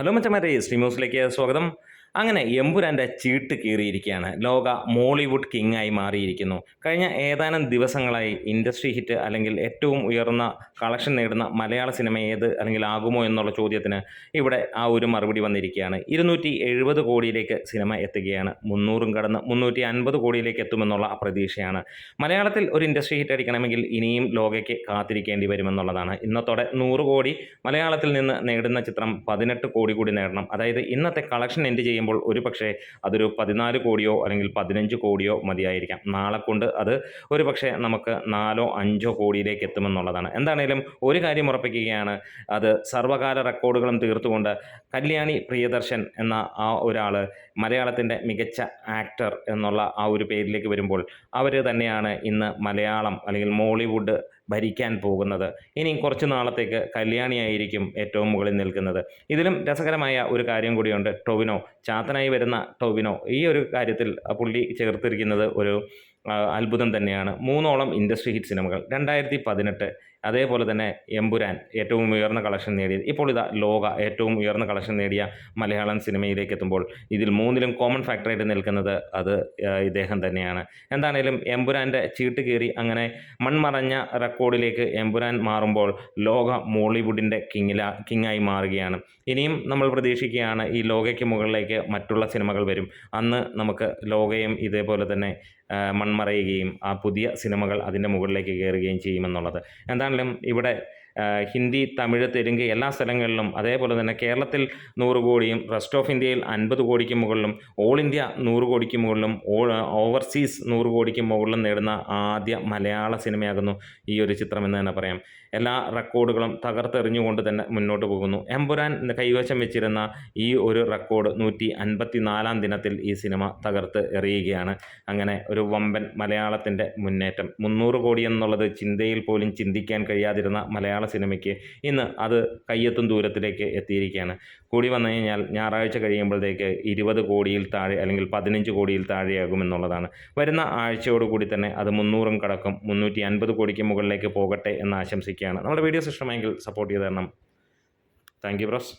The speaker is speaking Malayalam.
ഹലോ മച്ചമാരെ ശ്രീമോസിലേക്ക് സ്വാഗതം. അങ്ങനെ എമ്പുരാന്റെ ചീട്ട് കീറിയിരിക്കുകയാണ്. ലോക മോളിവുഡ് കിങ് ആയി മാറിയിരിക്കുന്നു. കഴിഞ്ഞ ഏതാനും ദിവസങ്ങളായി ഇൻഡസ്ട്രി ഹിറ്റ് അല്ലെങ്കിൽ ഏറ്റവും ഉയർന്ന കളക്ഷൻ നേടുന്ന മലയാള സിനിമ ഏത് അല്ലെങ്കിൽ ആകുമോ എന്നുള്ള ചോദ്യത്തിന് ഇവിടെ ആ ഒരു മറുപടി വന്നിരിക്കുകയാണ്. ഇരുന്നൂറ്റി എഴുപത് കോടിയിലേക്ക് സിനിമ എത്തുകയാണ്. മുന്നൂറും കടന്ന് മുന്നൂറ്റി അൻപത് കോടിയിലേക്ക് എത്തുമെന്നുള്ള പ്രതീക്ഷയാണ് മലയാളത്തിൽ ഒരു ഇൻഡസ്ട്രി ഹിറ്റ് അടിക്കണമെങ്കിൽ ഇനിയും ലോകയ്ക്ക് കാത്തിരിക്കേണ്ടി വരുമെന്നുള്ളതാണ്. ഇന്നത്തോടെ നൂറ് കോടി മലയാളത്തിൽ നിന്ന് നേടുന്ന ചിത്രം പതിനെട്ട് കോടി കൂടി നേടണം. അതായത് ഇന്നത്തെ കളക്ഷൻ എൻഡ് ചെയ്യുമ്പോൾ ഒരു പക്ഷേ അതൊരു പതിനാല് കോടിയോ അല്ലെങ്കിൽ പതിനഞ്ച് കോടിയോ മതിയായിരിക്കാം. നാളെ കൊണ്ട് അത് ഒരു പക്ഷേ നമുക്ക് നാലോ അഞ്ചോ കോടിയിലേക്ക് എത്തുമെന്നുള്ളതാണ്. എന്താണേലും ഒരു കാര്യം ഉറപ്പിക്കുകയാണ് അത് സർവകാല റെക്കോർഡുകളും തീർത്തുകൊണ്ട് കല്യാണി പ്രിയദർശൻ എന്ന ആ ഒരാൾ മലയാളത്തിന്റെ മികച്ച ആക്ടർ എന്നുള്ള ആ ഒരു പേരിലേക്ക് വരുമ്പോൾ അവർ തന്നെയാണ് ഇന്ന് മലയാളം അല്ലെങ്കിൽ മോളിവുഡ് ഭരിക്കാൻ പോകുന്നത്. ഇനി കുറച്ച് നാളത്തേക്ക് കല്യാണിയായിരിക്കും ഏറ്റവും മുകളിൽ നിൽക്കുന്നത്. ഇതിലും രസകരമായ ഒരു കാര്യം കൂടിയുണ്ട് ടൊവിനോ ചാത്തനായി വരുന്ന ടോവിനോ ഈ ഒരു കാര്യത്തിൽ പുള്ളി ചേർത്തിരിക്കുന്നത് ഒരു അത്ഭുതം തന്നെയാണ്. മൂന്നോളം ഇൻഡസ്ട്രി ഹിറ്റ് സിനിമകൾ. രണ്ടായിരത്തി പതിനെട്ട് അതേപോലെ തന്നെ എമ്പുരാൻ ഏറ്റവും ഉയർന്ന കളക്ഷൻ നേടിയത്. ഇപ്പോൾ ഇതാ ലോക ഏറ്റവും ഉയർന്ന കളക്ഷൻ നേടിയ മലയാളം സിനിമയിലേക്ക് എത്തുമ്പോൾ ഇതിൽ മൂന്നിലും കോമൺ ഫാക്ടറായിട്ട് നിൽക്കുന്നത് അത് ഇദ്ദേഹം തന്നെയാണ്. എന്താണേലും എമ്പുരാന്റെ ചീട്ട് കീറി അങ്ങനെ മൺമറഞ്ഞ റെക്കോർഡിലേക്ക് എമ്പുരാൻ മാറുമ്പോൾ ലോക മോളിവുഡിന്റെ കിങ്ങില കിങ്ങായി മാറുകയാണ്. ഇനിയും നമ്മൾ പ്രതീക്ഷിക്കുകയാണ് ഈ ലോകയ്ക്ക് മുകളിലേക്ക് മറ്റുള്ള സിനിമകൾ വരും. അന്ന് നമുക്ക് ലോകയും ഇതേപോലെ തന്നെ മൺമറയുകയും ആ പുതിയ സിനിമകൾ അതിന്റെ മുകളിലേക്ക് കയറുകയും ചെയ്യുമെന്നുള്ളത്. എന്താണെങ്കിലും ഇവിടെ ഹിന്ദി തമിഴ് തെലുങ്ക് എല്ലാ സ്ഥലങ്ങളിലും അതേപോലെ തന്നെ കേരളത്തിൽ നൂറ് കോടിയും റെസ്റ്റ് ഓഫ് ഇന്ത്യയിൽ അൻപത് കോടിക്ക് മുകളിലും ഓൾ ഇന്ത്യ നൂറ് കോടിക്ക് മുകളിലും ഓവർസീസ് നൂറ് കോടിക്ക് മുകളിലും നേടുന്ന ആദ്യ മലയാള സിനിമയാകുന്നു ഈ ഒരു ചിത്രം എന്ന് തന്നെ പറയാം. എല്ലാ റെക്കോർഡുകളും തകർത്തെറിഞ്ഞുകൊണ്ട് തന്നെ മുന്നോട്ട് പോകുന്നു. എമ്പുരാൻ കൈവശം വെച്ചിരുന്ന ഈ ഒരു റെക്കോർഡ് നൂറ്റി അൻപത്തി നാലാം ദിനത്തിൽ ഈ സിനിമ തകർത്ത് എറിയുകയാണ്. അങ്ങനെ ഒരു വമ്പൻ മലയാളത്തിന്റെ മുന്നേറ്റം. മുന്നൂറ് കോടി എന്നുള്ളത് ചിന്തയിൽ പോലും ചിന്തിക്കാൻ കഴിയാതിരുന്ന മലയാള സിനിമയ്ക്ക് ഇന്ന് അത് കയ്യെത്തും ദൂരത്തിലേക്ക് എത്തിയിരിക്കുകയാണ്. കൂടി വന്നു കഴിഞ്ഞാൽ ഞായറാഴ്ച കഴിയുമ്പോഴത്തേക്ക് ഇരുപത് കോടിയിൽ താഴെ അല്ലെങ്കിൽ പതിനഞ്ച് കോടിയിൽ താഴെയാകുമെന്നുള്ളതാണ് വരുന്ന ആഴ്ചയോടുകൂടി തന്നെ അത് മുന്നൂറും കടക്കും മുന്നൂറ്റി അൻപത് കോടിക്ക് മുകളിലേക്ക് പോകട്ടെ എന്ന് ആശംസിക്കുകയാണ്. നമ്മുടെ വീഡിയോസ് ഇഷ്ടമെങ്കിൽ സപ്പോർട്ട് ചെയ്ത് തരണം. Thank you bros